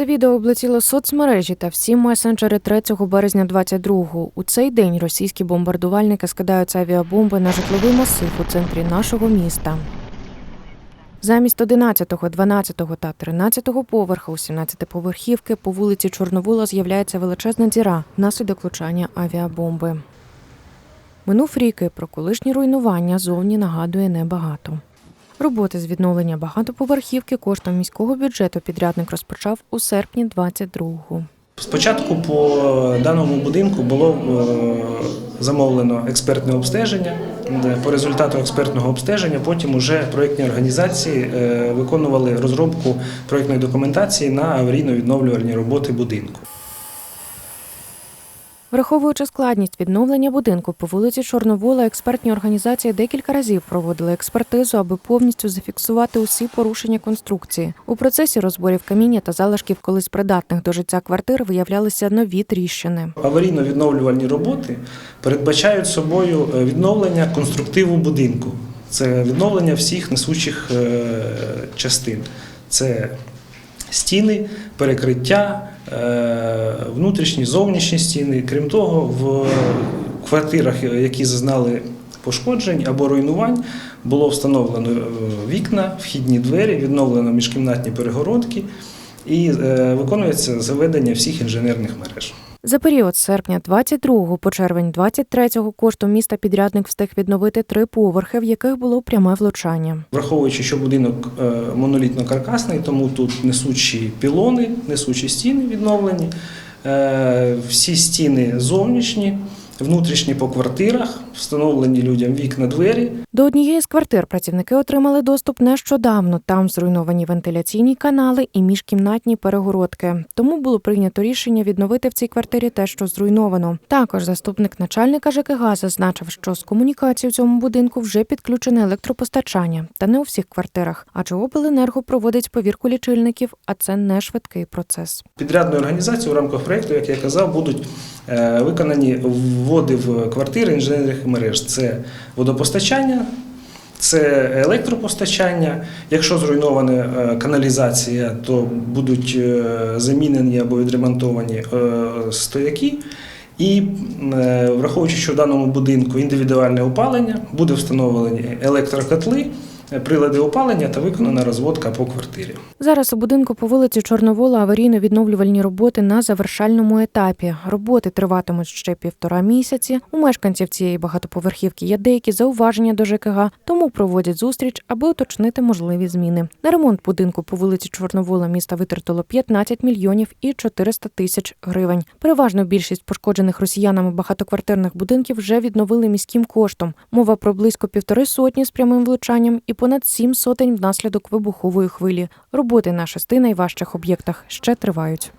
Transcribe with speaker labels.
Speaker 1: Це відео облетіло соцмережі та всі месенджери 3 березня 22-го. У цей день російські бомбардувальники скидають авіабомби на житловий масив у центрі нашого міста. Замість 11, 12 та 13 поверха у 17-поверхівки по вулиці Чорновола з'являється величезна діра внаслідок влучання авіабомби. Минув рік і про колишні руйнування зовні нагадує небагато. Роботи з відновлення багатоповерхівки коштом міського бюджету підрядник розпочав у серпні 22-го.
Speaker 2: Спочатку по даному будинку було е, замовлено експертне обстеження. По результату експертного обстеження потім уже проєктні організації е, виконували розробку проєктної документації на аварійно-відновлювальні роботи будинку.
Speaker 1: Враховуючи складність відновлення будинку по вулиці Чорновола, експертні організації декілька разів проводили експертизу, аби повністю зафіксувати усі порушення конструкції. У процесі розборів каміння та залишків колись придатних до життя квартир виявлялися нові тріщини.
Speaker 2: Аварійно-відновлювальні роботи передбачають собою е, відновлення конструктиву будинку. Це відновлення всіх несучих е, частин. Це стіни, перекриття, е, внутрішні, зовнішні стіни. Крім того, в квартирах, які зазнали пошкоджень або руйнувань, було встановлено е, вікна, вхідні двері, відновлено міжкімнатні перегородки і е, виконується заведення всіх інженерних мереж.
Speaker 1: За період з серпня 22 по червень 23 коштом міста підрядник встиг відновити три поверхи, в яких було пряме влучання.
Speaker 2: Враховуючи, що будинок е, монолітно-каркасний, тому тут несучі пілони, несучі стіни відновлені, е, всі стіни зовнішні, внутрішні по квартирах, встановлені людям вікна, двері.
Speaker 1: До однієї з квартир працівники отримали доступ нещодавно. Там зруйновані вентиляційні канали і міжкімнатні перегородки. Тому було прийнято рішення відновити в цій квартирі те, що зруйновано. Також заступник начальника ЖКГ зазначив, що з комунікації в цьому будинку вже підключене електропостачання, та не у всіх квартирах, адже обленерго проводить повірку лічильників, а це не швидкий процес.
Speaker 2: Підрядною організацією в рамках проєкту, як я казав, будуть виконані вводи в квартири інженерних мереж. Це водопостачання, це електропостачання. Якщо зруйнована е, каналізація, то будуть е, замінені або відремонтовані е, стояки. І е, враховуючи, що в даному будинку індивідуальне опалення, буде встановлені електрокотли, е, прилади опалення та виконана розводка по квартирі.
Speaker 1: Зараз у будинку по вулиці Чорновола аварійно-відновлювальні роботи на завершальному етапі. Роботи триватимуть ще півтора місяці. У мешканців цієї багатоповерхівки є деякі зауваження до ЖКГ, тому проводять зустріч, аби уточнити можливі зміни. На ремонт будинку по вулиці Чорновола міста витратило 15 мільйонів і 400 тисяч гривень. Переважно більшість пошкоджених росіянами багатоквартирних будинків вже відновили міським коштом. Мова про близько півтори сотні з прямим влучанням і понад сім сотень внаслідок вибухової хвилі. Роботи на шести найважчих об'єктах ще тривають.